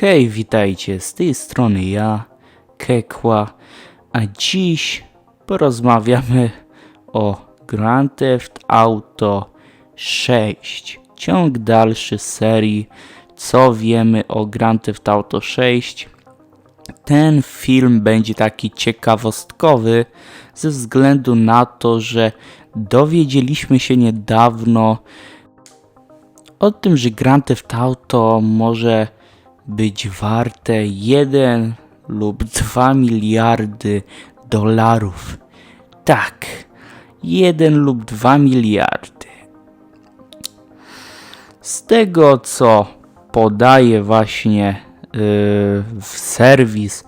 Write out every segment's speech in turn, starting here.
Hej, witajcie, z tej strony ja, Kekła, a dziś porozmawiamy o Grand Theft Auto 6. Ciąg dalszy serii, co wiemy o Grand Theft Auto 6. Ten film będzie taki ciekawostkowy ze względu na to, że dowiedzieliśmy się niedawno o tym, że Grand Theft Auto może być warte 1 lub 2 miliardy dolarów. Tak, 1 lub 2 miliardy. Z tego co podaje właśnie yy, w serwis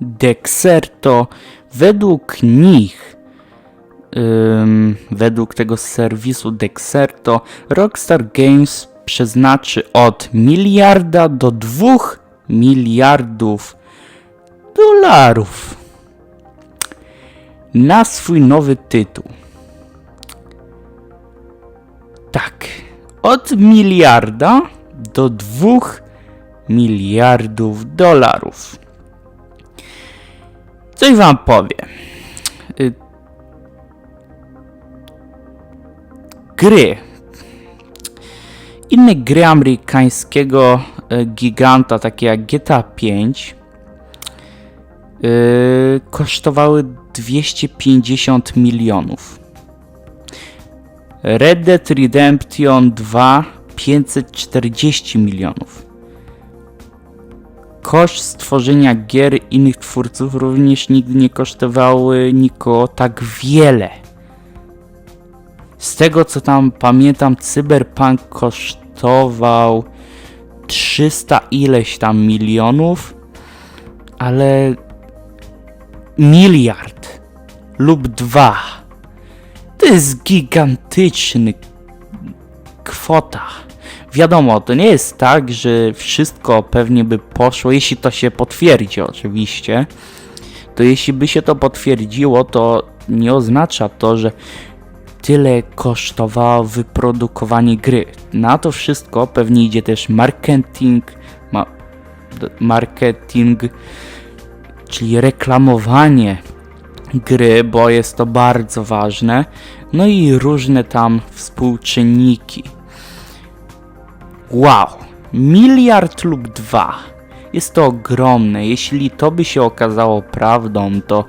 Dexerto, według nich według tego serwisu Dexerto, Rockstar Games przeznaczy od miliarda do dwóch miliardów dolarów na swój nowy tytuł. Tak, od miliarda do dwóch miliardów dolarów. Coś wam powiem. Gry. Inne gry amerykańskiego e, giganta, takie jak GTA 5, yy, kosztowały 250 milionów. Red Dead Redemption 2 540 milionów. Koszt stworzenia gier innych twórców również nigdy nie kosztowały nikogo tak wiele. Z tego co tam pamiętam, Cyberpunk kosztował 300 ileś tam milionów, ale miliard lub dwa to jest gigantyczny kwota. Wiadomo, to nie jest tak, że wszystko pewnie by poszło, jeśli to się potwierdzi oczywiście. To jeśli by się to potwierdziło, to nie oznacza to, że tyle kosztowało wyprodukowanie gry. Na to wszystko pewnie idzie też marketing, ma, marketing, czyli reklamowanie gry, bo jest to bardzo ważne. No i różne tam współczynniki. Wow, miliard lub dwa. Jest to ogromne. Jeśli to by się okazało prawdą, to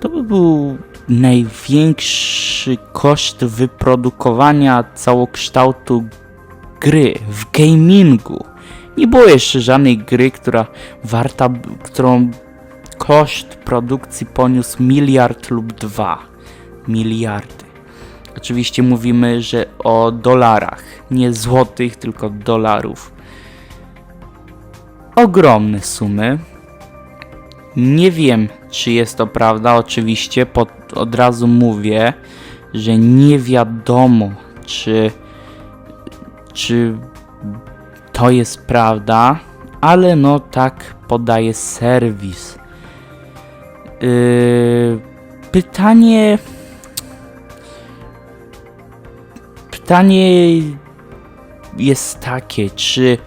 to by był największy koszt wyprodukowania całokształtu gry w gamingu. Nie było jeszcze żadnej gry, która warta, którą koszt produkcji poniósł miliard lub dwa miliardy. Oczywiście mówimy, że o dolarach, nie złotych, tylko dolarów. Ogromne sumy. Nie wiem, czy jest to prawda. Oczywiście pod, od razu mówię, że nie wiadomo, czy, czy to jest prawda, ale no tak podaje serwis. Yy, pytanie. Pytanie jest takie, czy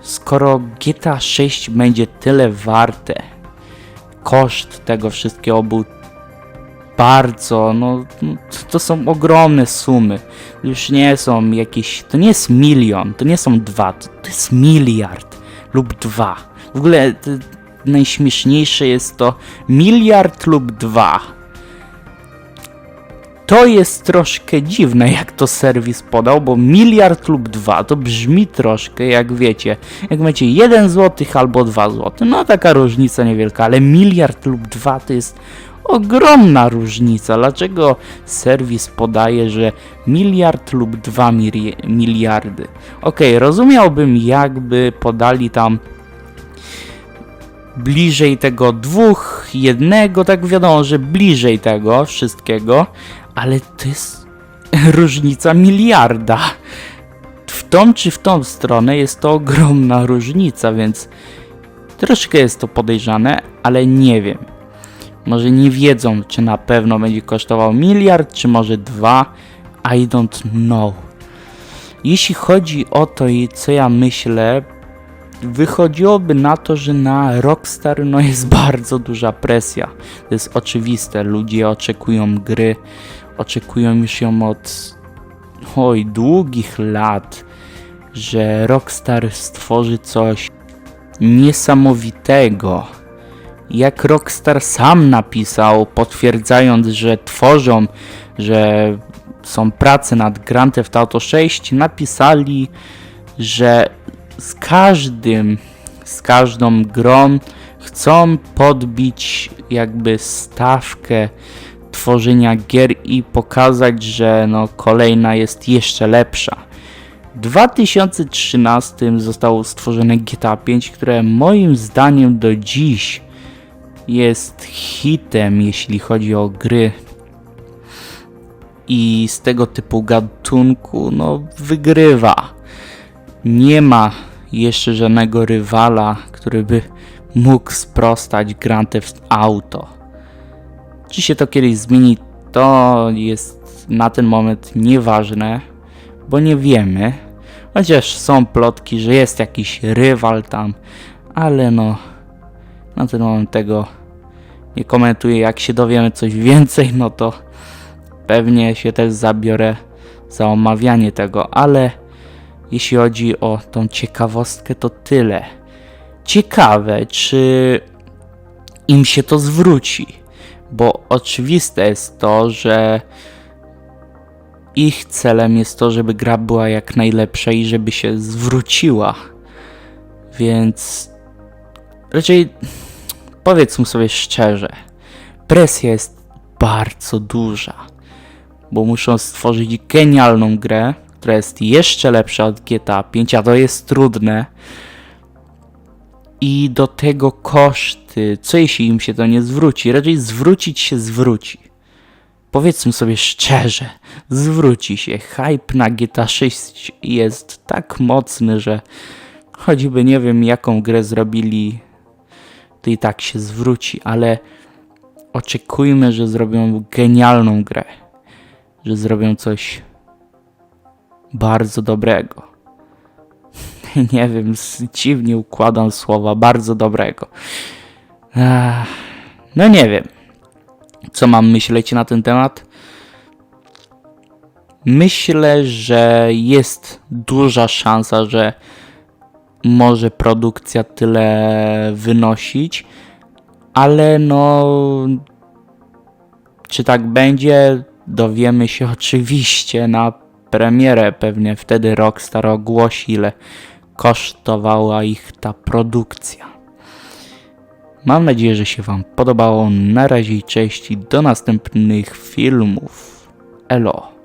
skoro GTA 6 będzie tyle warte, koszt tego wszystkiego był bardzo, no, no to są ogromne sumy. Już nie są jakieś, to nie jest milion, to nie są dwa, to, to jest miliard lub dwa. W ogóle to, najśmieszniejsze jest to miliard lub dwa. To jest troszkę dziwne, jak to serwis podał, bo miliard lub dwa to brzmi troszkę, jak wiecie, jak macie 1 zł albo 2 zł. No taka różnica niewielka, ale miliard lub dwa to jest ogromna różnica. Dlaczego serwis podaje, że miliard lub 2 miri- miliardy? Okej, rozumiałbym, jakby podali tam bliżej tego dwóch, jednego, tak wiadomo, że bliżej tego wszystkiego, ale to jest różnica miliarda. W tą czy w tą stronę jest to ogromna różnica, więc troszkę jest to podejrzane, ale nie wiem. Może nie wiedzą, czy na pewno będzie kosztował miliard, czy może dwa. I don't know. Jeśli chodzi o to, i co ja myślę, wychodziłoby na to, że na Rockstar no jest bardzo duża presja. To jest oczywiste. Ludzie oczekują gry, oczekują już ją od oj, długich lat, że Rockstar stworzy coś niesamowitego. Jak Rockstar sam napisał, potwierdzając, że tworzą, że są prace nad Grand Theft Auto 6, napisali, że z każdym, z każdą grą chcą podbić jakby stawkę tworzenia gier i pokazać, że no kolejna jest jeszcze lepsza. W 2013 zostało stworzone GTA 5, które moim zdaniem do dziś jest hitem, jeśli chodzi o gry. I z tego typu gatunku, no, wygrywa. Nie ma jeszcze żadnego rywala, który by mógł sprostać Grand Theft Auto. Czy się to kiedyś zmieni, to jest na ten moment nieważne, bo nie wiemy. Chociaż są plotki, że jest jakiś rywal tam, ale no, na ten moment tego nie komentuję. Jak się dowiemy coś więcej, no to pewnie się też zabiorę za omawianie tego, ale jeśli chodzi o tą ciekawostkę, to tyle. Ciekawe, czy im się to zwróci, bo oczywiste jest to, że ich celem jest to, żeby gra była jak najlepsza i żeby się zwróciła. Więc raczej powiedzmy sobie szczerze, presja jest bardzo duża, bo muszą stworzyć genialną grę, która jest jeszcze lepsza od GTA 5, a to jest trudne. I do tego koszty. Co jeśli im się to nie zwróci? Raczej zwrócić się zwróci. Powiedzmy sobie szczerze, zwróci się. Hype na GTA 6 jest tak mocny, że choćby nie wiem jaką grę zrobili, to i tak się zwróci, ale oczekujmy, że zrobią genialną grę. Że zrobią coś bardzo dobrego. Nie wiem, dziwnie układam słowa, bardzo dobrego. No nie wiem, co mam myśleć na ten temat. Myślę, że jest duża szansa, że może produkcja tyle wynosić, ale no. Czy tak będzie? Dowiemy się oczywiście na premierę. Pewnie wtedy Rockstar ogłosi, ile kosztowała ich ta produkcja. Mam nadzieję, że się Wam podobało. Na razie i cześć i do następnych filmów. Elo.